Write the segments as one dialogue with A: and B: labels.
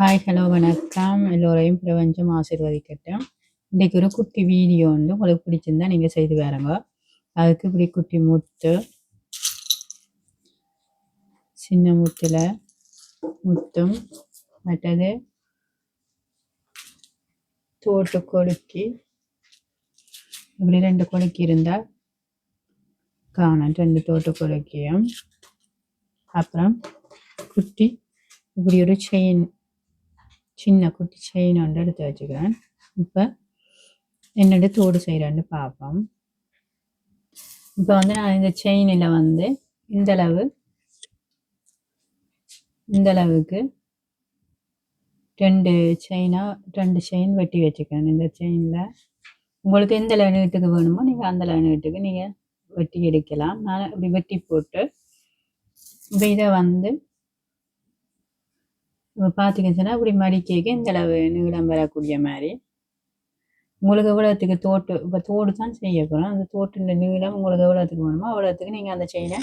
A: Hi hello வணக்கம். எல்லோரையும் பிரபஞ்சம் ஆசீர்வதிக்கட்டும். இன்றைக்கு ஒரு குட்டி வீடியோ வந்து உங்களுக்கு பிடிச்சிருந்தா நீங்கள் செய்து வரங்க அதுக்கு இப்படி குட்டி முத்து. சின்ன முத்தில் முத்தும் மற்றது தோட்டு கொழுக்கி இப்படி ரெண்டு கொழுக்கி இருந்தால் காணும். ரெண்டு தோட்டு கொழுக்கியும் அப்புறம் குட்டி இப்படி ஒரு செயின் சின்ன குட்டி செயின் வந்து எடுத்து வச்சுக்கிறேன். இப்போ என்னோட தோடு செய்கிறேன்னு பார்ப்போம். இப்போ வந்து நான் இந்த செயினில் வந்து இந்த அளவு ரெண்டு செயினாக ரெண்டு செயின் வெட்டி வச்சுக்கிறேன். இந்த செயினில் உங்களுக்கு எந்த லைனுட்டுக்கு வேணுமோ நீங்கள் அந்த லைனுட்டுக்கு நீங்கள் வெட்டி எடுக்கலாம். நான் இப்படி வெட்டி போட்டு இப்போ இதை வந்து இப்போ சொன்னால் இப்படி மடிக்க இந்த அளவு நீளம் வரக்கூடிய மாதிரி. உங்களுக்கு எவ்வளோத்துக்கு தோட்டு இப்போ தோடு தான் செய்ய போகிறோம் அந்த தோட்டு நீளம் உங்களுக்கு எவ்வளோத்துக்கு வேணுமோ அவ்வளோத்துக்கு நீங்கள் அந்த செயினை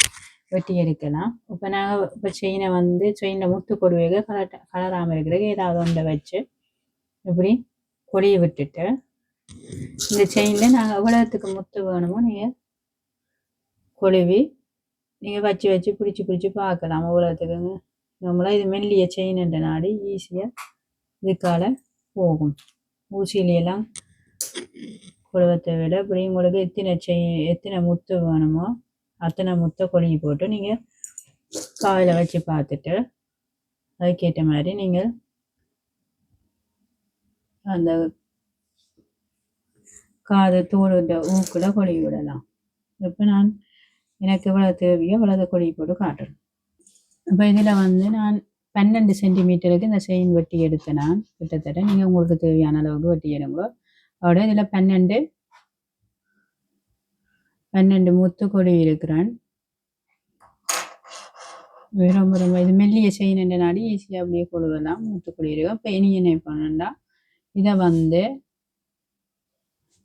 A: வெட்டி எடுக்கலாம். இப்போ நாங்கள் இப்போ செயினை வந்து செயினில் முத்து கொடுவைக கலர் கலராமல் இருக்கிறதுக்கு ஏதாவது ஒன்றை வச்சு இப்படி கொடியை விட்டுட்டு இந்த செயினில் நாங்கள் எவ்வளோத்துக்கு முத்து வேணுமோ நீங்கள் கொழுவி நீங்கள் வச்சு வச்சு பிடிச்சி பிடிச்சி பார்க்கலாம். எவ்வளோத்துக்குங்க நம்மளாம் இது மெல்லிய செயின் என்ற நாடி ஈஸியாக இதுக்கால போகும். ஊசியிலாம் குழுவத்தை விட இப்படி உங்களுக்கு எத்தனை செயின் எத்தனை முத்து வேணுமோ அத்தனை முத்தை கொழுங்கி போட்டு நீங்கள் காயில் வச்சு பார்த்துட்டு அதுக்கேற்ற மாதிரி நீங்கள் அந்த காது தோடு ஊக்கில் கொழுகி விடலாம். இப்போ நான் எனக்கு எவ்வளோ தேவையோ அவ்வளோ கொழுகி போட்டு காட்டுறேன். இப்போ இதில் வந்து நான் பன்னெண்டு சென்டிமீட்டருக்கு இந்த செயின் வெட்டி எடுத்தேன் நான். கிட்டத்தட்ட நீங்கள் உங்களுக்கு தேவையான அளவுக்கு வெட்டி எடுங்க. அதோட இதில் பன்னெண்டு பன்னெண்டு முத்து கொடி இருக்கிறேன் ரொம்ப ரொம்ப இது மெல்லிய செயின் நாடி ஈஸியாக அப்படியே முத்து கொடி இருக்கும் இப்போ இனி என்ன பண்ணா இதை வந்து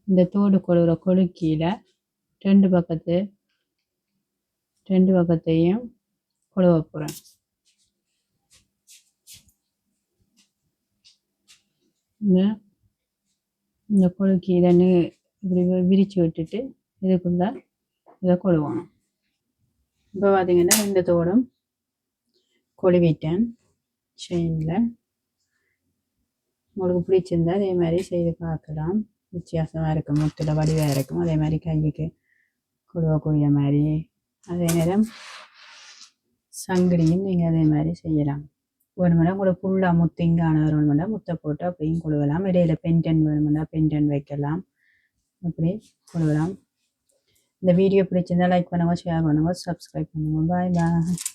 A: இந்த தோடு கொழுகிற கொழுக்கியில் ரெண்டு பக்கத்து ரெண்டு பக்கத்தையும் கொழுவ போகிறேன் இந்த இந்த கொழுக்கி இதன்னு இப்படி விரித்து விட்டுட்டு இதுக்குள்ள இதை கொழுவணும். இப்போ பார்த்தீங்கன்னா இந்த தோடும் கொழுவிட்டேன். செயினில். உங்களுக்கு பிடிச்சிருந்தா அதே மாதிரி செய்து பார்க்கலாம். வித்தியாசமாக இருக்கும். முத்தில் வடிவாக இருக்கும். அதே மாதிரி கைக்கு கொழுவக்கூடிய மாதிரி. அதே நேரம் சங்கிலியும் நீங்கள் அதே மாதிரி செய்யலாம். வேணுமெண்டா உங்களுக்கு ஃபுல்லாக முத்திங்கான வேணுமெண்டா முத்தை போட்டு அப்படியும் கொடுக்கலாம் இடையில பென்டன் வேணுமெண்டா பென்டன் வைக்கலாம். அப்படி கொடுக்கலாம் இந்த வீடியோ பிடிச்சிருந்தா லைக் பண்ணுங்கள் ஷேர் பண்ணுங்கள் சப்ஸ்கிரைப் பண்ணுங்கள் பாய் பாய்